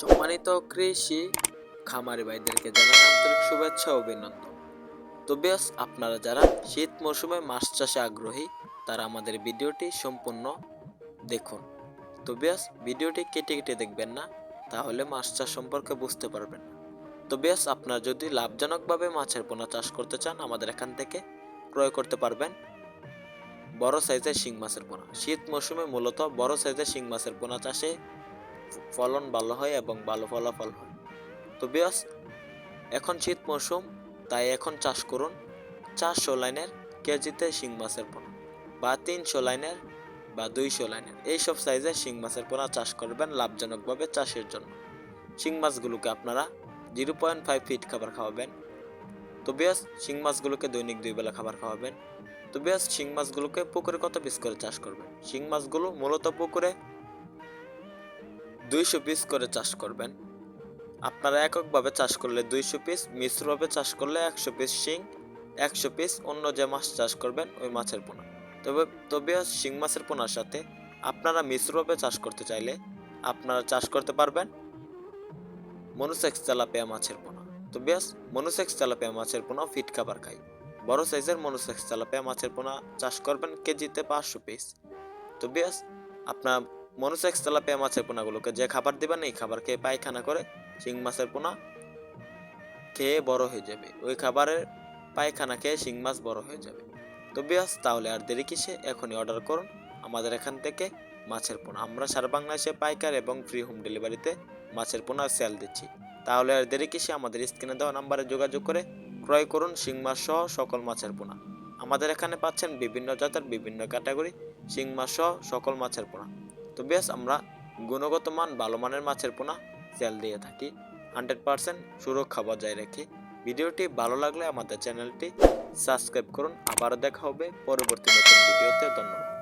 সম্মানিত কৃষি খামারি ভাইদেরকে জানাই আন্তরিক শুভেচ্ছা অভিনন্দন। তো বেশ আপনারা যারা শীত মৌসুমে মাছ চাষে আগ্রহী, তারা আমাদের ভিডিওটি সম্পূর্ণ দেখুন। তো ভিডিওটি কেটে কেটে দেখবেন না, তাহলে মাছ চাষ সম্পর্কে বুঝতে পারবেন না। তো বেশ আপনারা যদি লাভজনকভাবে মাছের পোনা চাষ করতে চান, আমাদের এখান থেকে ক্রয় করতে পারবেন বড় সাইজের শিং মাছের পোনা। শীত মৌসুমে মূলত বড় সাইজের শিং মাছের পোনা চাষে ফলন ভালো হয় এবং ভালো ফলাফল হয়। তো বিয়াস এখন শীত মৌসুম তাই এখন চাষ করুন চারশো লাইনের কেজিতে শিং মাছের পোনা বা তিনশো লাইনের বা দুইশো লাইনের। এইসব সাইজের শিং মাছের পোনা চাষ করবেন লাভজনকভাবে চাষের জন্য। শিং মাছগুলোকে আপনারা জিরো পয়েন্ট ফাইভ ফিট খাবার খাওয়াবেন। তো বিয়াস শিং মাছগুলোকে দৈনিক দুই বেলা খাবার খাওয়াবেন। তো বিয়াস শিং মাছগুলোকে পুকুরে কত পিস করে চাষ করবেন? শিং মাছগুলো মূলত পুকুরে দুইশো পিস করে চাষ করবেন। আপনারা এককভাবে চাষ করলে দুইশো পিস মিশ্রভাবে চাষ করলে একশো পিস শিং, একশো পিস অন্য যে মাছ চাষ করবেন, ওই মাছের পোনা। তবে তবে শিং মাছের পোনার সাথে আপনারা মিশ্রভাবে চাষ করতে চাইলে আপনারা চাষ করতে পারবেন মনুসেক্স তেলাপিয়া মাছের পোনা। তো বেশ মনুসেক্স তেলাপিয়া মাছের পোনা ফিট খাবার খাই। বড় সাইজের মনুসেক্স তেলাপিয়া মাছের পোনা চাষ করবেন কেজিতে পাঁচশো পিস তো বেশ আপনার মনুসেক্স তেলাপিয়া মাছের পোনাগুলোকে যে খাবার দিবেন, এই খাবার খেয়ে পায়খানা করে শিং মাছের পোনা খেয়ে বড় হয়ে যাবে। ওই খাবারের পায়খানা খেয়ে শিং মাছ বড় হয়ে যাবে। তো বিয়াস, তাহলে আর দেরি কিসে? এখনই অর্ডার করুন আমাদের এখান থেকে মাছের পোনা। আমরা সারা বাংলাদেশে পাইকার এবং ফ্রি হোম ডেলিভারিতে মাছের পোনা সেল দিচ্ছি। তাহলে আর দেরি কিসে? আমাদের স্ক্রিনে দেওয়া নাম্বারে যোগাযোগ করে ক্রয় করুন শিং মাছ সহ সকল মাছের পোনা। আমাদের এখানে পাচ্ছেন বিভিন্ন জাতের বিভিন্ন ক্যাটাগরি শিং মাছ সহ সকল মাছের পোনা। তো বেশ আমরা গুণগত মান, ভালো মানের মাছের পোনা সেল দিয়ে থাকি। হান্ড্রেড পারসেন্ট সুরক্ষা বজায় রাখি। ভিডিওটি ভালো লাগলে আমাদের চ্যানেলটি সাবস্ক্রাইব করুন। আবার দেখা হবে পরবর্তী নতুন ভিডিওতে। ধন্যবাদ।